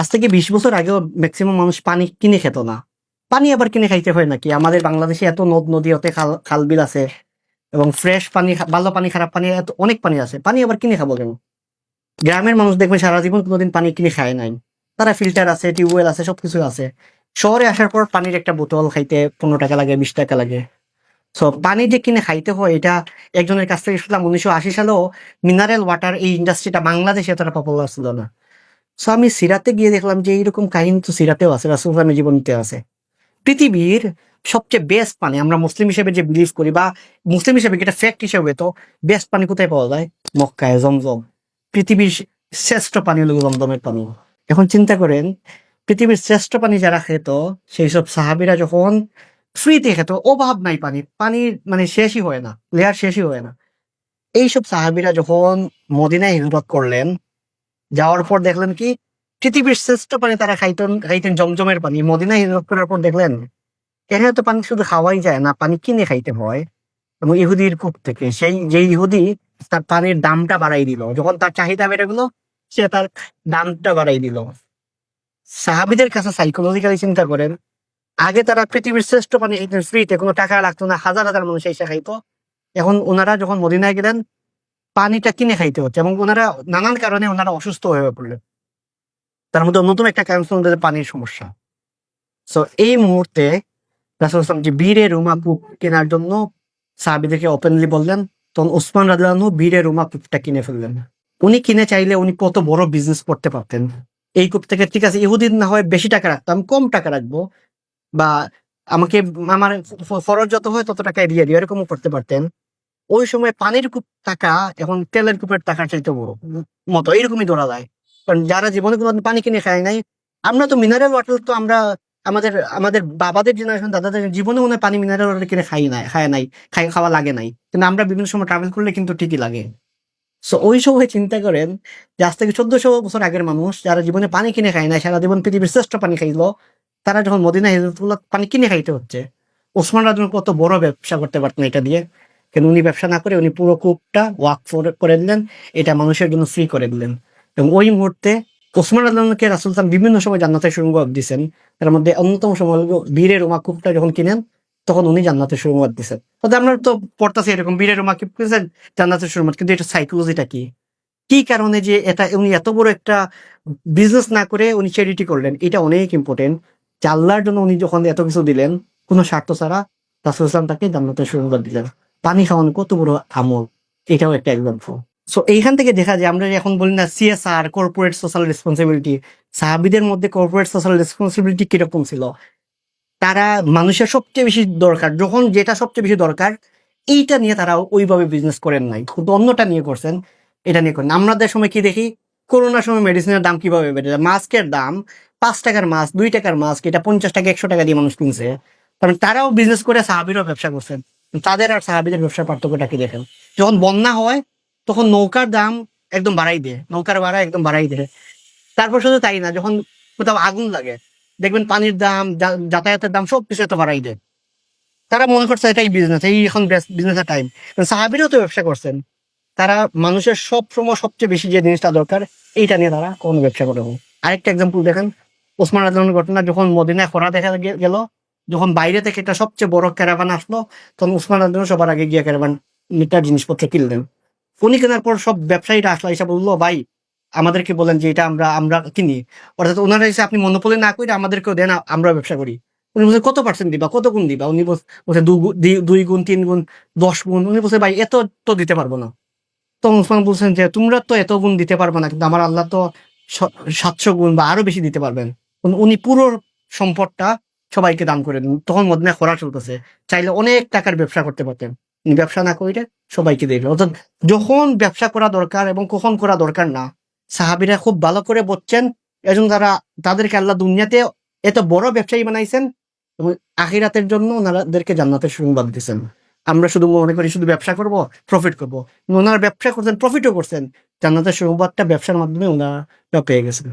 আজ থেকে বিশ বছর আগেও ম্যাক্সিমাম মানুষ পানি কিনে খেত না। পানি আবার কিনে খাইতে হয় নাকি? আমাদের বাংলাদেশে এত নদ, নদী, অতে খাল খাল বিল আছে এবং ফ্রেশ পানি, ভালো পানি, খারাপ পানি, এত অনেক পানি আছে। পানি আবার কিনে খাব কেন? গ্রামের মানুষ দেখবে সারা জীবন কোনোদিন পানি কিনে খায় নাই। তারা ফিল্টার আছে টিউবওয়েল আছে, সবকিছু আছে। শহরে আসার পর পানির একটা বোতল খাইতে পনেরো টাকা লাগে, বিশ টাকা লাগে। সো পানি যে কিনে খাইতে হয়, এটা একজনের কাছ থেকে শুনলাম, উনিশশো আশি সালেও মিনারেল ওয়াটার এই ইন্ডাস্ট্রিটা বাংলাদেশে এতটা পপুলার ছিল না। সো আমি সিরাতে গিয়ে দেখলাম যে এইরকম কাহিনী তো সিরাতেও আছে রাসুলসালামের জীবনীতে আছে। পৃথিবীর সবচেয়ে বেস্ট পানি, আমরা মুসলিম হিসেবে যে বিলিভ করি বা মুসলিম হিসেবে এটা ফ্যাক্ট হিসেবে, তো বেস্ট পানি কোথায় পাওয়া যায়? মক্কায়, জমজম। পৃথিবীর শ্রেষ্ঠ পানি হলো জমজমের পানি। এখন চিন্তা করেন, পৃথিবীর শ্রেষ্ঠ পানি যারা খেত সেই সব সাহাবিরা যখন ফ্রিতে খেত, অভাব নাই পানি পানির মানে শেষই হয় না লেয়ার শেষই হয় না। এইসব সাহাবিরা যখন মদিনায় হিজরত করলেন যাওয়ার পর দেখলেন কি, পৃথিবীর শ্রেষ্ঠ পানি তারা খাইতেন খাইতেন জমজমের পানি। মদিনায় হিজরত করার পর দেখলেন, এখানে তো পানি শুধু খাওয়াই যায় না, পানি কিনে খাইতে হয়। এবং ইহুদির কূপ থেকে, সেই যে ইহুদি, তার পানির দামটা বাড়াই দিল। যখন তার চাহিদা বেড়ে গেলো, সে তার দামটা বাড়াই দিল। সাহাবিদের কাছে সাইকোলজিক্যালি চিন্তা করেন, আগে তারা পৃথিবীর শ্রেষ্ঠ পানি খাইতেন ফ্রিতে কোনো টাকা লাগতো না, হাজার হাজার মানুষ এসে খাইতো। এখন ওনারা যখন মদিনায় গেলেন পানিটা কিনে খাইতে হচ্ছে এবং ওনারা নানান কারণে ওনারা অসুস্থ হয়ে পড়লেন। তার মধ্যে অন্যতম একটা কারণ ছিল পানির সমস্যা। সো এই মুহূর্তে রাসুল ইসলাম যে বীরে রুমা কূপ কেনার জন্য সাহাবিদেরকে ওপেনলি বললেন, তখন ওসমান রাজু বীরে রুমা কূপটা কিনে ফেললেন। উনি কিনে চাইলে উনি কত বড় বিজনেস করতে পারতেন। এই কূপ থেকে ঠিক আছে ইহুদিন না হয় বেশি টাকা রাখতাম, কম টাকা রাখব, বা আমাকে, আমার ফরজ যত হয় তত টাকা দিও এরকমও করতে পারতেন। ওই সময় পানির কূপ টাকা এখন তেলের কূপের টাকা চাইতে বড় মতো এইরকমই ধরা যায়। কারণ যারা জীবনে কোনো পানি কিনে খায় নাই, আমরা তো মিনারেল ওয়াটার তো আমরা আমাদের আমাদের বাবাদের জেনারেশন দাদাদের জীবনে মনে পানি মিনারেল ওয়াটার কিনে খাই নাই, খায় নাই খাই খাওয়া লাগে নাই। কিন্তু আমরা বিভিন্ন সময় ট্রাভেল করলে কিন্তু ঠিকই লাগে। সো ওই সময় চিন্তা করেন যে আজ থেকে চোদ্দশো বছর আগের মানুষ যারা জীবনে পানি কিনে খায় না সারা জীবন পৃথিবীর শ্রেষ্ঠ পানি খাইলো, তারা যখন মদিনা হিজরতুল্লাহ পানি কিনে খাইতে হচ্ছে, ওসমান রাজন কত বড় ব্যবসা করতে পারতেন এটা দিয়ে। কিন্তু উনি ব্যবসা না করে, উনি পুরো কূপটা ওয়াক করে দিলেন, এটা মানুষের জন্য ফ্রি করে দিলেন। এবং ওই মুহূর্তে ওসমান রাজনকে রাসুল সালাম বিভিন্ন সময় জান্নাতের সুসংবাদ দিয়েছেন তার মধ্যে অন্যতম সময় হলো বীরের রোমা কূপটা যখন কিনেন, তখন উনি জান্নাতের সুসংবাদ দিয়েছেন তবে আমরা তো পড়তেছি এরকম বীরের রোমা কূপ কিনেছেন জান্নাতের সুসংবাদ, কিন্তু এটা সাইকোলজিটা কি? কি কারণে যে এটা উনি এত বড় একটা বিজনেস না করে উনি চ্যারিটি করলেন, এটা অনেক ইম্পর্টেন্ট যে আল্লাহর জন্য উনি যখন এত কিছু দিলেন, কোনো স্বার্থ ছাড়া রাসুল ইসলাম তাকে জান্নাতের সুসংবাদ দিলেন। পানি খাওয়ানো কত বড় আমল? এটাও একটা এক্সাম্পল সো এইখান থেকে দেখা যায়, আমরা এখন বলি না সিএসআর কর্পোরেট সোশ্যাল রেসপন্সিবিলিটি সাহাবিদের মধ্যে কর্পোরেট সোশ্যাল রেসপন্সিবিলিটি কীরকম ছিল? তারা মানুষের সবচেয়ে বেশি দরকার, যখন যেটা সবচেয়ে বেশি দরকার, এইটা নিয়ে তারা ওইভাবে বিজনেস করেন নাই। কিন্তু অন্যটা নিয়ে করছেন, এটা নিয়ে করেন। আমাদের সময় কি দেখি, করোনার সময় মেডিসিনের দাম কীভাবে বেড়ে যায়? মাস্কের দাম, পাঁচ টাকার মাস্ক দুই টাকার মাস্ক এটা পঞ্চাশ টাকা, একশো টাকা দিয়ে মানুষ কিনছে। কারণ তারাও বিজনেস করে, সাহাবিরও ব্যবসা করছেন। তাদের আর সাহাবিদের ব্যবসার পার্থক্যটা কি দেখেন? যখন বন্যা হয়, তখন নৌকার দাম একদম বাড়াই দেয়। নৌকার ভাড়া একদম বাড়াই দেয়। তারপর শুধু তাই না, যখন কোথাও আগুন লাগে, দেখবেন পানির দাম যাতায়াতের দাম সব কিছু এত বাড়াই দেয়। তারা মনে করছে এটাই বিজনেস এই এখন বিজনেসের টাইম সাহাবিরও তো ব্যবসা করছেন। তারা মানুষের সব সময় সবচেয়ে বেশি যে জিনিসটা দরকার, এইটা নিয়ে তারা কোনো ব্যবসা করে আরেকটা এক্সাম্পল দেখেন, ওসমান রাজনের ঘটনা, যখন মদিনায় খরা দেখা গেল যখন বাইরে থেকে একটা সবচেয়ে বড় ক্যারাভান আসলো, তখন উসমান রাজন সবার আগে গিয়ে ক্যারাভান মিটার জিনিসপত্র কিনলেন উনি কেনার পর সব ব্যবসায়ীরা আসলো, এসে বলল, ভাই, আমাদেরকে বলেন যে এটা আমরা আমরা কিনি। অর্থাৎ ওনারা এসে, আপনি মনোপলি না করে আমাদেরকেও দেন, আমরা ব্যবসা করি। উনি বলছে, কত পার্সেন্ট দিবা? কত গুণ দিবা? উনি বলছে দুই গুণ, তিন গুণ, দশ গুণ। উনি বলছে, ভাই, এত তো দিতে পারব না। তো উসমান বলছেন যে, তোমরা তো এত গুণ দিতে পারবে না, কিন্তু আমার আল্লাহ তো সাতশো গুণ বা আরও বেশি দিতে পারবেন। উনি পুরো সম্পদটা সবাইকে দান করে দিন। তখন মদিনায় খরা চলতেছে। চাইলে অনেক টাকার ব্যবসা করতে পারতেন। ব্যবসা না করে সবাইকে দেবে অর্থাৎ যখন ব্যবসা করা দরকার এবং কখন করা দরকার না, সাহাবিরা খুব ভালো করে বলছেন এজন্য তারা তাদেরকে আল্লাহ দুনিয়াতে এত বড় ব্যবসায়ী বানাইছেন এবং আখিরাতের জন্য ওনাদেরকে জান্নাতের সংবাদ দিচ্ছেন আমরা শুধু মনে করি শুধু ব্যবসা করব প্রফিট করব। ওনারা ব্যবসা করছেন প্রফিটও করছেন। জান্নাতের সংবাদটা ব্যবসার মাধ্যমে ওনারা পেয়ে গেছেন।